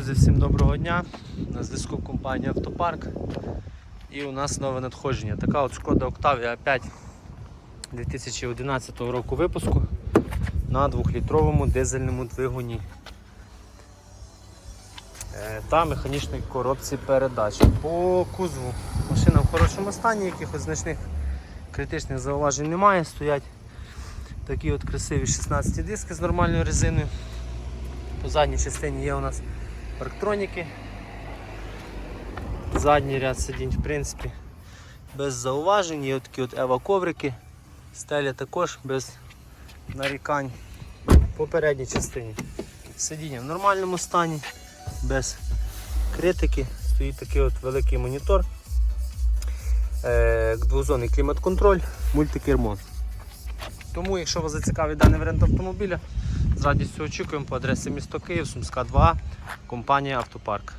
Друзі, всім доброго дня. На зв'язку компанія Автопарк. І у нас нове надходження. Така от шкода Octavia 5 2011 року випуску на 2-літровому дизельному двигуні Е, та механічній коробці передач. По кузову машина в хорошому стані, якихось значних критичних зауважень немає. Стоять такі от красиві 16 диски з нормальною резиною. По задній частині є у нас парктроніки. Задній ряд сидінь, в принципі, без зауважень. Є такі от ева коврики. Стеля також без нарікань. По передній частині сидіння в нормальному стані, без критики. Стоїть такий от великий монітор. Е, Двозонний клімат-контроль, мультикермо. Тому, якщо вас зацікавить даний варіант автомобіля, з радістю очікуємо по адресі місто Київ, Сумська 2, компанія Автопарк.